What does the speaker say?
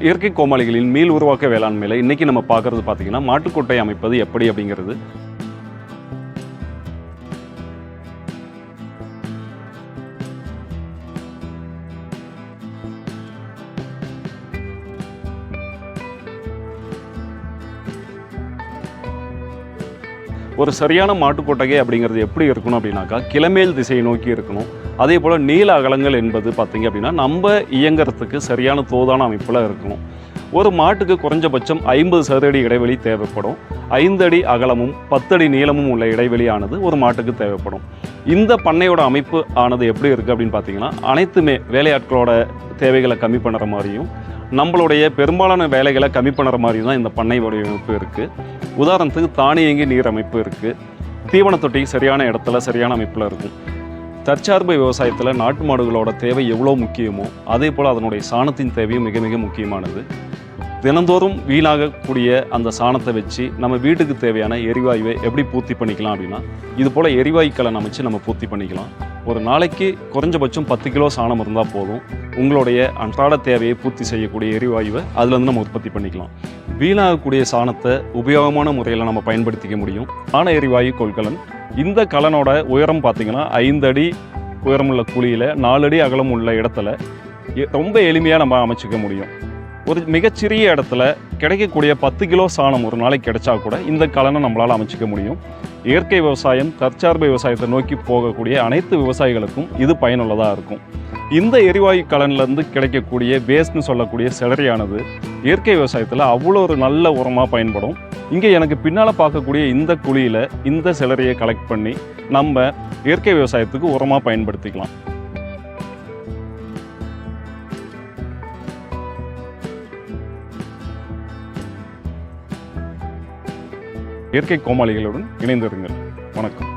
இயற்கை கோமாளிகளின் மீள் உருவாக்க வேளாண்மையில் இன்னைக்கு நம்ம பார்க்குறது பார்த்திங்கன்னா மாட்டுக்கொட்டை அமைப்பது எப்படி அப்படிங்கிறது ஒரு சரியான மாட்டுக்கொட்டகை அப்படிங்கிறது எப்படி இருக்கணும் அப்படின்னாக்கா கிளமேல் திசையை நோக்கி இருக்கணும். அதே போல் நீள அகலங்கள் என்பது பார்த்திங்க அப்படின்னா நம்ம இயங்குறதுக்கு சரியான தோதான அமைப்பில் இருக்கணும். ஒரு மாட்டுக்கு குறைஞ்சபட்சம் ஐம்பது சதுரடி இடைவெளி தேவைப்படும். ஐந்து அடி அகலமும் பத்தடி நீளமும் உள்ள இடைவெளியானது ஒரு மாட்டுக்கு தேவைப்படும். இந்த பண்ணையோட அமைப்பு ஆனது எப்படி இருக்குது அப்படின்னு பார்த்தீங்கன்னா அனைத்துமே வேலையாட்களோட தேவைகளை கம்மி பண்ணுற மாதிரியும் நம்மளுடைய பெரும்பாலான வேலைகளை கம்மி பண்ணுற மாதிரி தான் இந்த பண்ணை வடிவமைப்பு இருக்குது உதாரணத்துக்கு தானியங்கி நீர் அமைப்பு இருக்குது தீவன தொட்டி சரியான இடத்துல சரியான அமைப்பில் இருக்கும் தற்சார்பு விவசாயத்தில் நாட்டு மாடுகளோட தேவை எவ்வளோ முக்கியமோ அதே போல் அதனுடைய சாணத்தின் தேவையும் மிக மிக முக்கியமானது. தினந்தோறும் வீணாகக்கூடிய அந்த சாணத்தை வச்சு நம்ம வீட்டுக்கு தேவையான எரிவாயுவை எப்படி பூர்த்தி பண்ணிக்கலாம் அப்படின்னா இது போல் எரிவாயுக்களை அமைச்சு நம்ம பூர்த்தி பண்ணிக்கலாம். ஒரு நாளைக்கு குறைஞ்சபட்சம் பத்து கிலோ சாணம் இருந்தால் போதும். உங்களுடைய அன்றாட தேவையை பூர்த்தி செய்யக்கூடிய எரிவாயுவை அதுலேருந்து நம்ம உற்பத்தி பண்ணிக்கலாம். வீணாகக்கூடிய சாணத்தை உபயோகமான முறையில் நம்ம பயன்படுத்திக்க முடியும். சாண எரிவாயு கொள்கலன். இந்த கலனோட உயரம் பார்த்தீங்கன்னா ஐந்து அடி உயரமுள்ள குழியில் நாலு அடி அகலம் உள்ள இடத்துல ரொம்ப எளிமையாக நம்ம அமைச்சிக்க முடியும். ஒரு மிகச்சிறிய இடத்துல கிடைக்கக்கூடிய பத்து கிலோ சாணம் ஒரு நாளைக்கு கிடைச்சா கூட இந்த கலனை நம்மளால் அமைச்சிக்க முடியும். இயற்கை விவசாயம் தற்சார்பு விவசாயத்தை நோக்கி போகக்கூடிய அனைத்து விவசாயிகளுக்கும் இது பயனுள்ளதாக இருக்கும். இந்த எரிவாயு கலன்லேருந்து கிடைக்கக்கூடிய வேஸ்ட்னு சொல்லக்கூடிய செலரியானது இயற்கை விவசாயத்தில் அவ்வளோ ஒரு நல்ல உரமாக பயன்படும். இங்கே எனக்கு பின்னால் பார்க்கக்கூடிய இந்த குழியில் இந்த செலரியை கலெக்ட் பண்ணி நம்ம இயற்கை விவசாயத்துக்கு உரமாக பயன்படுத்திக்கலாம். இயற்கை கோமாளிகளுடன் இணைந்திருங்கள். வணக்கம்.